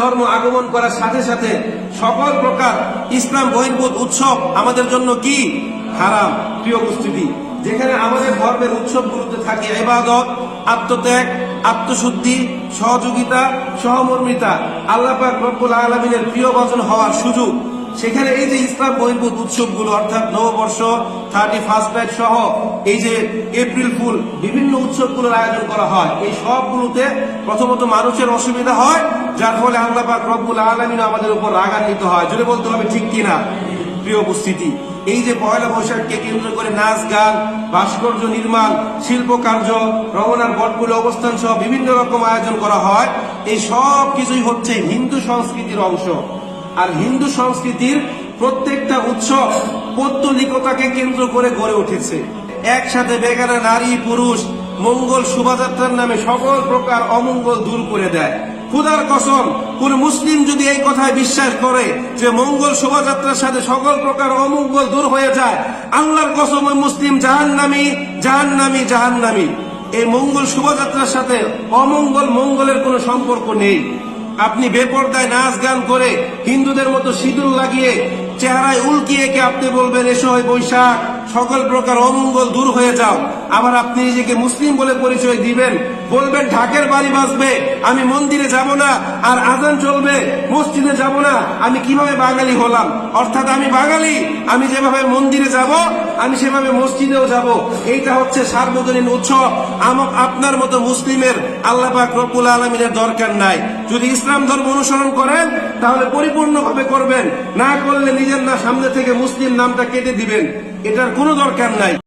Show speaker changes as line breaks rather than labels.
ধর্ম আগমন করার সাথে সাথে সকল প্রকার ইসলাম বহির্ভূত উৎসব আমাদের জন্য কি? হারাম। প্রিয় উপস্থিতি, যেখানে আমাদের ধর্মের উৎসব উৎসবগুলোতে থাকে এবাদত আত্মত্যাগ, আত্মশুদ্ধি, সহযোগিতা, সহমর্মিতা। আল্লাপাক রব্বুল আলমিনের প্রিয় বচন হওয়ার সুযোগ। সেখানে এই যে ইসলাম বহির্ভূত উৎসবগুলো, অর্থাৎ নববর্ষ থার্টি ফার্স্ট নাইট সহ এই যে এপ্রিল ফুল বিভিন্ন উৎসবগুলোর আয়োজন করা হয়। এই সবগুলোতে প্রথমত মানুষের অসুবিধা হয়, যার ফলে আল্লাহ রব্বুল আলমিন আমাদের উপর রাগান্বিত হয়। জুড়ে বলতে হবে ঠিক কিনা, প্রিয় উপস্থিতি? এই যে পয়লা বৈশাখকে কেন্দ্র করে নাচ, গান, ভাস্কর্য নির্মাণ, শিল্প কার্য, রমনার বটগুলো অবস্থান সহ বিভিন্ন রকম আয়োজন করা হয়। এই সব কিছুই হচ্ছে হিন্দু সংস্কৃতির অংশ। আর হিন্দু সংস্কৃতির প্রত্যেকটা উৎসব পৌত্তলিকতাকে কেন্দ্র করে গড়ে উঠেছে। একসাথে বেগানা নারী, পুরুষ, মঙ্গল শোভাযাত্রার নামে সকল প্রকার অমঙ্গল দূর করে দেয়। খুদার কসম, কোন মুসলিম যদি এই কথায় বিশ্বাস করে যে মঙ্গল শোভাযাত্রার সাথে সকল প্রকার অমঙ্গল দূর হয়ে যায়, আল্লাহর কসম ওই মুসলিম জাহান্নামি জাহান্নামি জাহান্নামি। এই মঙ্গল শোভাযাত্রার সাথে অমঙ্গল মঙ্গলের কোনো সম্পর্ক নেই। আপনি বেপর্দায় নাচ গান করে হিন্দুদের মতো সিঁদুর লাগিয়ে চেহারায় উল্কিয়ে কে আপনি বলবেন, এসো বৈশাখ, সকল প্রকার অমঙ্গল দূর হয়ে যাও। আবার আপনি নিজেকে মুসলিম বলে পরিচয় দিবেন। বলবেন, ঢাকের বাড়ি বাজবে, আমি মন্দিরে যাব না, আর আজান চলবে, মসজিদে যাব না, আমি কীভাবে বাঙালি হলাম? অর্থাৎ আমি বাঙালি, আমি যেভাবে মন্দিরে যাব, আমি সেভাবে মসজিদেও যাব। এইটা হচ্ছে সার্বজনীন উৎসব। আপনার মতো মুসলিমের আল্লাহ রব্বুল আলমিনের দরকার নাই। যদি ইসলাম ধর্ম অনুসরণ করেন, তাহলে পরিপূর্ণভাবে করবেন। না করলে নিজের না সামনে থেকে মুসলিম নামটা কেটে দিবেন। এটার কোনো দরকার নাই।